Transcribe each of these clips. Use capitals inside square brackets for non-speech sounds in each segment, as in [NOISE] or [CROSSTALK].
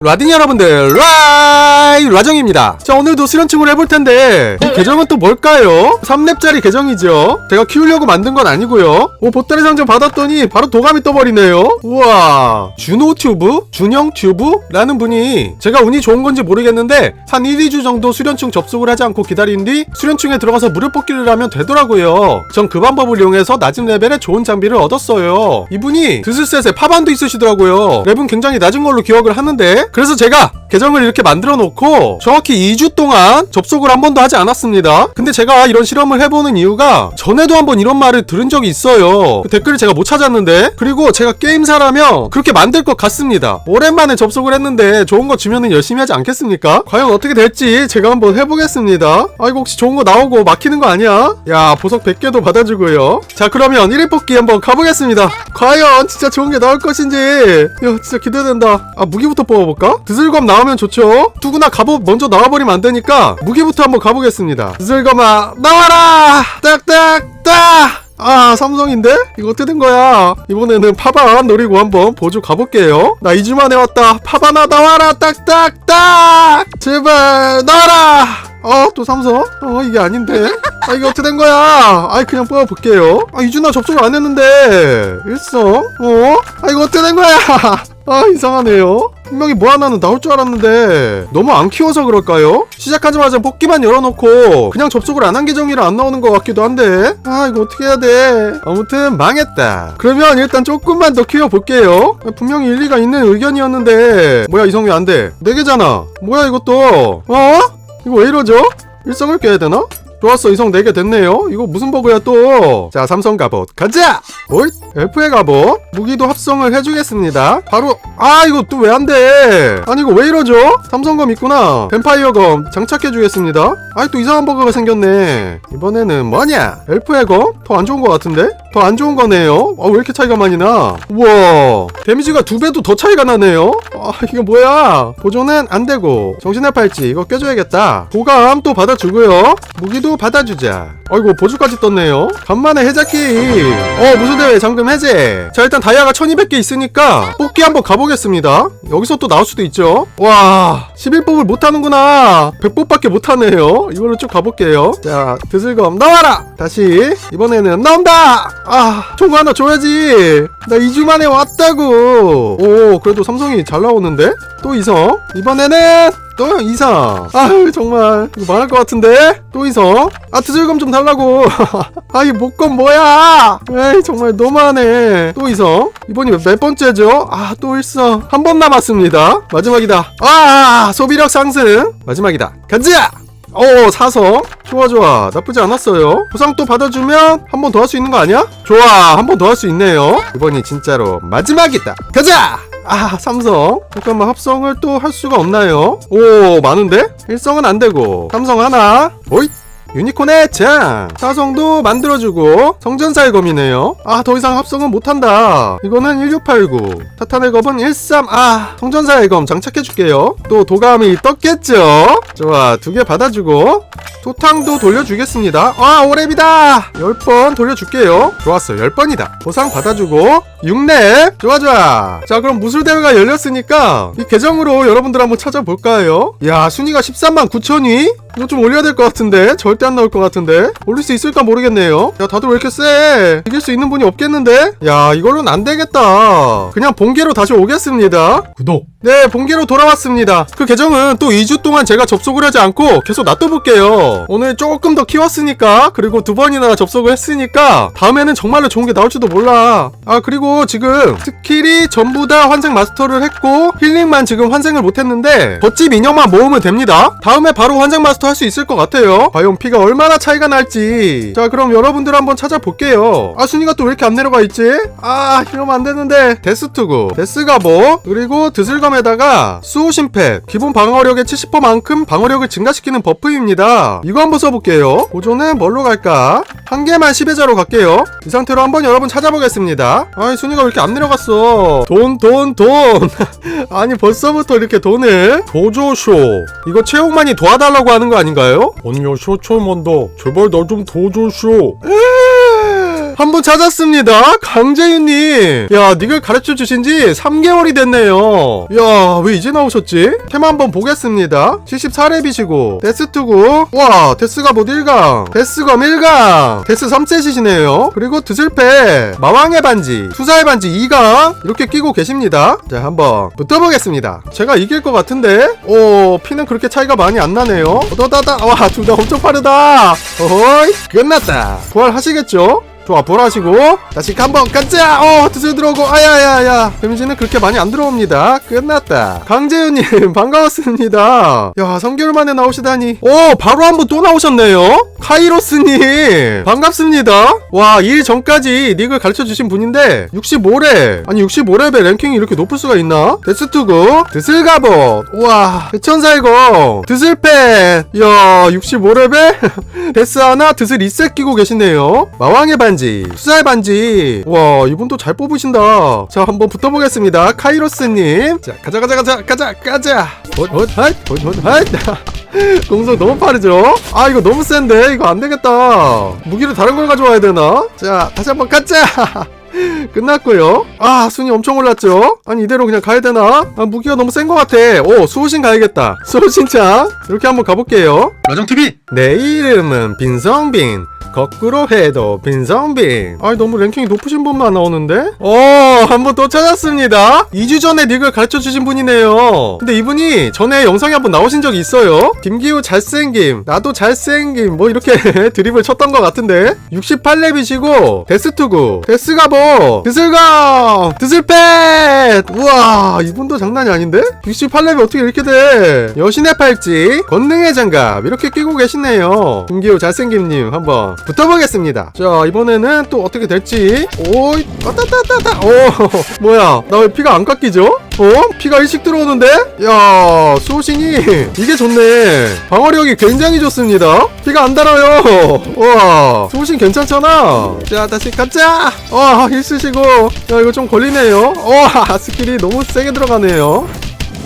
라딩 여러분들 라이 라정입니다. 자 오늘도 수련충을 해볼 텐데 이 계정은 또 뭘까요? 3렙짜리 계정이죠 제가 키우려고 만든 건 아니고요. 오 보따리 상점 받았더니 바로 도감이 떠버리네요. 우와. 준호튜브? 준영튜브? 라는 분이 제가 운이 좋은 건지 모르겠는데 한 1, 2주 정도 수련충 접속을 하지 않고 기다린 뒤 수련충에 들어가서 무료 뽑기를 하면 되더라고요. 전 그 방법을 이용해서 낮은 레벨에 좋은 장비를 얻었어요. 이분이 드슬셋에 파반도 있으시더라고요. 랩은 굉장히 낮은 걸로 기억을 하는데 그래서 제가 계정을 이렇게 만들어 놓고 정확히 2주 동안 접속을 한 번도 하지 않았습니다. 근데 제가 이런 실험을 해보는 이유가 전에도 한번 이런 말을 들은 적이 있어요. 그 댓글을 제가 못 찾았는데 그리고 제가 게임사라면 그렇게 만들 것 같습니다. 오랜만에 접속을 했는데 좋은 거 주면은 열심히 하지 않겠습니까? 과연 어떻게 될지 제가 한번 해보겠습니다. 아 이거 혹시 좋은 거 나오고 막히는 거 아니야? 야 보석 100개도 받아주고요. 자 그러면 1일 뽑기 한번 가보겠습니다. 과연 진짜 좋은 게 나올 것인지 야 진짜 기대된다. 아 무기부터 뽑아볼까? 드슬검 나오면 좋죠. 누구나 갑옷 먼저 나와버리면 안 되니까 무기부터 한번 가보겠습니다. 드슬검아 나와라! 딱딱딱! 아 삼성인데? 이거 어떻게 된 거야? 이번에는 파반 노리고 한번 보조 가볼게요. 나 2주 만에 왔다. 파반아 나와라 딱딱딱! 제발 나와라! 어, 또 삼성? 어, 이게 아닌데? 아, 이게 어떻게 된 거야? 아이, 그냥 뽑아볼게요. 아, 이준아 접속을 안 했는데. 일성? 어? 아, 이거 어떻게 된 거야? [LAUGHS] 아, 이상하네요. 분명히 뭐 하나는 나올 줄 알았는데, 너무 안 키워서 그럴까요? 시작하자마자 뽑기만 열어놓고, 그냥 접속을 안 한 계정이라 안 나오는 것 같기도 한데, 아, 이거 어떻게 해야 돼? 아무튼, 망했다. 그러면 일단 조금만 더 키워볼게요. 아, 분명히 일리가 있는 의견이었는데, 뭐야, 이성이 안 돼. 네 개잖아. 뭐야, 이것도. 어? 이거 왜 이러죠? 일성을 깨야 되나? 좋았어. 이성 4개 됐네요. 이거 무슨 버그야 또 자 삼성 갑옷. 가자! 올 엘프의 갑옷. 무기도 합성을 해주겠습니다. 바로 아 이거 또 왜 안돼? 아니 이거 왜 이러죠? 삼성검 있구나. 뱀파이어검 장착해주겠습니다 아이 또 이상한 버그가 생겼네. 이번에는 뭐냐? 엘프의 검? 더 안 좋은 것 같은데? 더 안 좋은 거네요? 아 왜 이렇게 차이가 많이 나? 우와 데미지가 두 배도 더 차이가 나네요? 아 이게 뭐야? 보존은 안 되고. 정신의 팔찌 이거 껴줘야겠다. 보감 또 받아주고요. 무기도 받아주자. 아이고 보조까지 떴네요. 간만에 해자키 어 무수대회? 잠금 해제. 자 일단 다이아가 1200개 있으니까 뽑기 한번 가보겠습니다. 여기서 또 나올 수도 있죠? 와 11뽑을 못하는구나. 100뽑밖에 못하네요. 이걸로 쭉 가볼게요. 자 드슬검 나와라! 다시. 이번에는 나온다! 아 총구 하나 줘야지. 나 2주 만에 왔다고. 오 그래도 삼성이 잘 나오는데? 또 이성. 이번에는 또 이상. 아유 정말. 이거 말할 것 같은데? 또 이성 아 드슬검 좀 달라고. [LAUGHS] 아 이 목검 뭐야? 에이 정말 너무하네. 또 이성 이번이 몇 번째죠? 아 또 일성 한 번 남았습니다. 마지막이다. 아 소비력 상승. 마지막이다. 가자 오 사성 좋아 좋아. 나쁘지 않았어요. 보상 또 받아주면 한 번 더 할 수 있는 거 아니야? 좋아. 한 번 더 할 수 있네요. 이번이 진짜로 마지막이다. 가자 아 삼성 잠깐만 합성을 또 할 수가 없나요? 오 많은데? 일성은 안되고 삼성 하나 오잇 유니콘의 장 사성도 만들어주고 성전사의 검이네요. 아 더 이상 합성은 못한다. 이거는 1689 타탄의 검은 13 아 성전사의 검 장착해줄게요. 또 도감이 떴겠죠? 좋아 두 개 받아주고. 토탕도 돌려주겠습니다. 아 오랩이다! 10번 돌려줄게요. 좋았어 10번이다. 보상 받아주고. 6렙 좋아 좋아. 자 그럼 무술대회가 열렸으니까 이 계정으로 여러분들 한번 찾아볼까요? 야 순위가 13만 9천위 이거 좀 올려야 될 것 같은데? 절대 안 나올 것 같은데? 올릴 수 있을까 모르겠네요. 야 다들 왜 이렇게 세 이길 수 있는 분이 없겠는데? 야 이걸로는 안 되겠다. 그냥 본계로 다시 오겠습니다. 구독. 네, 본계로 돌아왔습니다. 그 계정은 또 2주 동안 제가 접속을 하지 않고 계속 놔둬볼게요. 오늘 조금 더 키웠으니까, 그리고 두 번이나 접속을 했으니까, 다음에는 정말로 좋은 게 나올지도 몰라. 아, 그리고 지금 스킬이 전부 다 환생 마스터를 했고, 힐링만 지금 환생을 못했는데, 덧집 인형만 모으면 됩니다. 다음에 바로 환생 마스터 할 수 있을 것 같아요. 과연 피가 얼마나 차이가 날지. 자, 그럼 여러분들 한번 찾아볼게요. 아, 순위가 또 왜 이렇게 안 내려가 있지? 아, 이러면 안 되는데. 데스투구, 데스가보, 그리고 드슬 검에다가 수호심패, 기본 방어력의 70%만큼 방어력을 증가시키는 버프입니다. 이거 한번 써볼게요. 보조는 뭘로 갈까? 한 개만 10회자로 갈게요. 이 상태로 한번 여러분 찾아보겠습니다. 아이, 순위가 왜 이렇게 안 내려갔어? 돈, 돈, 돈. [LAUGHS] 아니, 벌써부터 이렇게 돈을? 도조쇼. 이거 채용만이 도와달라고 하는 거 아닌가요? 언요 쇼초먼더 제발 나 좀 도와줘쇼. 한 분 찾았습니다. 강재윤님. 야, 닉을 가르쳐 주신 지 3개월이 됐네요. 야, 왜 이제 나오셨지? 테마 한번 보겠습니다. 74렙이시고, 데스2구. 와, 데스가 못 1강. 데스검 1강. 데스 3셋이시네요. 그리고 드슬패, 마왕의 반지, 투사의 반지 2강. 이렇게 끼고 계십니다. 자, 한번 붙어보겠습니다. 제가 이길 것 같은데? 오, 피는 그렇게 차이가 많이 안 나네요. 어다다다. 와, 둘 다 엄청 빠르다. 어허이, 끝났다. 부활하시겠죠? 좋아 부활하시고. 다시 한번 가자 어 드슬 들어오고 아야야야. 데미지는 그렇게 많이 안 들어옵니다. 끝났다. 강재윤님 [LAUGHS] 반가웠습니다. 야 3개월 만에 나오시다니. 오 바로 한 분 또 나오셨네요? 카이로스님 반갑습니다. 와 일 전까지 닉을 가르쳐주신 분인데 65렙 아니 65렙에 랭킹이 이렇게 높을 수가 있나? 데스투구 드슬가봇 우와 대천살거 드슬팬 야 65렙에 데스 하나 드슬 리셋 끼고 계시네요. 마왕의 반지 수사의 반지. 와 이분도 잘 뽑으신다. 자 한번 붙어보겠습니다. 카이로스님. 자 가자 가자 가자 가자 가자. 헛헛헛헛헛 [LAUGHS] 공속 너무 빠르죠? 아 이거 너무 센데? 이거 안 되겠다. 무기를 다른 걸 가져와야 되나? 자 다시 한번 가자 [LAUGHS] [LAUGHS] 끝났고요. 아 순위 엄청 올랐죠? 아니 이대로 그냥 가야 되나? 아 무기가 너무 센 것 같아. 오 수호신 가야겠다. 수호신창 이렇게 한번 가볼게요. 라정TV! 내 이름은 빈성빈. 거꾸로 해도 빈성빈. 아니 너무 랭킹이 높으신 분만 나오는데? 어한번 또 찾았습니다. 2주 전에 닉을 가르쳐주신 분이네요. 근데 이분이 전에 영상에 한번 나오신 적이 있어요. 김기우 잘생김 나도 잘생김 뭐 이렇게 [LAUGHS] 드립을 쳤던 것 같은데? 68렙이시고 데스투구. 데스가보 드슬강 드슬팻! 우와 이분도 장난이 아닌데? 68렙이 어떻게 이렇게 돼? 여신의 팔찌 권능의 장갑 이렇게 끼고 계시네요. 김기우 잘생김님 한번 붙어보겠습니다. 자 이번에는 또 어떻게 될지. 오이 따따따따따! 오 [LAUGHS] 뭐야 나 왜 피가 안 깎이죠? 어? 피가 일씩 들어오는데? 야 수호신이. 이게 좋네. 방어력이 굉장히 좋습니다. 피가 안 달아요. 와 수호신 괜찮잖아. 자 다시 가자. 와힐 쓰시고. 야 이거 좀 걸리네요. 와 스킬이 너무 세게 들어가네요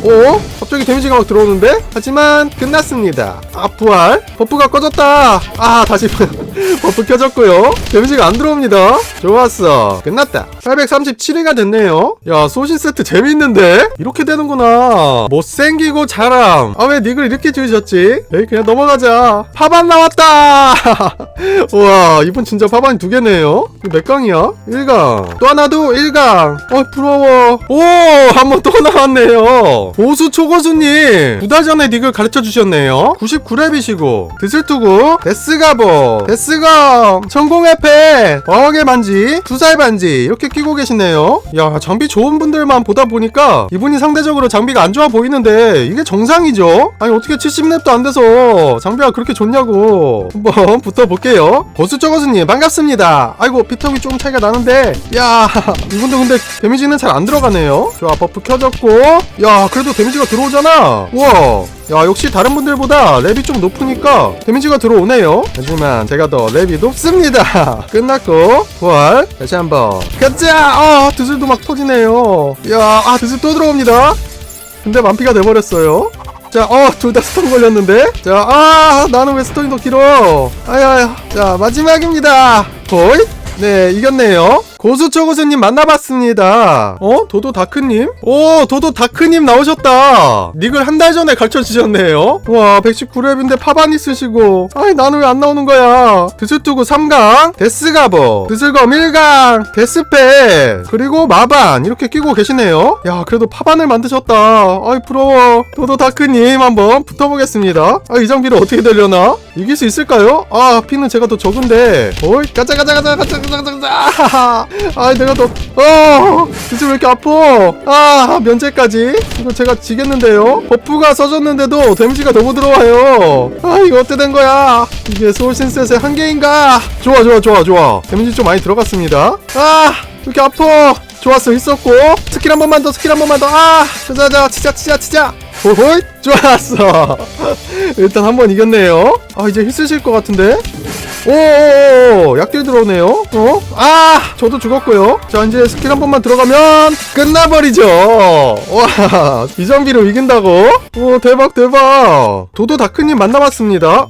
어? 갑자기 데미지가 막 들어오는데? 하지만 끝났습니다. 아 부활? 버프가 꺼졌다. 아 다시 [LAUGHS] 버프 켜졌고요. 데미지가 안 들어옵니다. 좋았어. 끝났다. 837회가 됐네요. 야 소신 세트 재밌는데? 이렇게 되는구나. 못생기고 잘함. 아왜 닉을 이렇게 지으셨지? 에이 그냥 넘어가자. 파반 나왔다. [LAUGHS] 우와 이분 진짜 파반이 두 개네요. 몇 강이야? 1강. 또 하나도 1강. 어 부러워. 오 한 번 또 나왔네요. 보수 초고수님 두달 전에 닉을 가르쳐 주셨네요. 99렙이시고 드슬투구 데스가보 데스검 패 어항의 반지 두살 반지 이렇게 끼고 계시네요. 야 장비 좋은 분들만 보다 보니까 이분이 상대적으로 장비가 안 좋아 보이는데 이게 정상이죠? 아니 어떻게 70렙도 안 돼서 장비가 그렇게 좋냐고. 한번 붙어볼게요. 보수 초고수님 반갑습니다. 아이고 피터이 조금 차이가 나는데. 야 [LAUGHS] 이분도 근데 데미지는 잘 안 들어가네요. 좋아 버프 켜졌고. 야 그래도 데미지가 들어오잖아 우와 야 역시 다른 분들보다 랩이 좀 높으니까 데미지가 들어오네요 하지만 제가 더 랩이 높습니다 [LAUGHS] 끝났고 부활 다시 한번 가자 아 드슬도 막 터지네요 야아 드슬 또 들어옵니다 근데 만피가 돼버렸어요 자, 어, 둘 다 스톤 걸렸는데? 자, 아, 나는 왜 스톤이 더 길어? 아야야. 자, 마지막입니다. 호이? 네, 이겼네요. 고수초 고수님 만나봤습니다. 어? 도도 다크님? 오, 도도 다크님 나오셨다. 닉을 한 달 전에 가르쳐 주셨네요. 와, 119렙인데 파반 있으시고. 아이, 나는 왜 안 나오는 거야? 드슬투구 3강, 데스가버, 드슬검 1강, 데스페, 그리고 마반. 이렇게 끼고 계시네요. 야, 그래도 파반을 만드셨다. 아이, 부러워. 도도 다크님 한번 붙어보겠습니다. 아, 이 장비를 어떻게 되려나? 이길 수 있을까요? 아, 피는 제가 더 적은데. 어이, 가자, 가자, 가자, 가자, 가자, 가자. 아 내가 더, 어, 진짜 왜 이렇게 아파? 아, 면제까지? 이거 제가 지겠는데요? 버프가 써졌는데도 데미지가 너무 들어와요. 아, 이거 어떻게 된 거야? 이게 소울 신셋의 한계인가? 좋아, 좋아, 좋아, 좋아. 데미지 좀 많이 들어갔습니다. 아, 왜 이렇게 아파? 좋았어, 있었고. 스킬 한 번만 더, 스킬 한 번만 더. 아, 자자자, 치자, 치자, 치자. 호호이 좋았어. 일단 한 번 이겼네요. 아 이제 힘쓰실 것 같은데? 오오오 약딜 들어오네요. 어? 아 저도 죽었고요. 자 이제 스킬 한 번만 들어가면 끝나버리죠. 와이 장비로 이긴다고? 오 대박 대박. 도도 다크님 만나봤습니다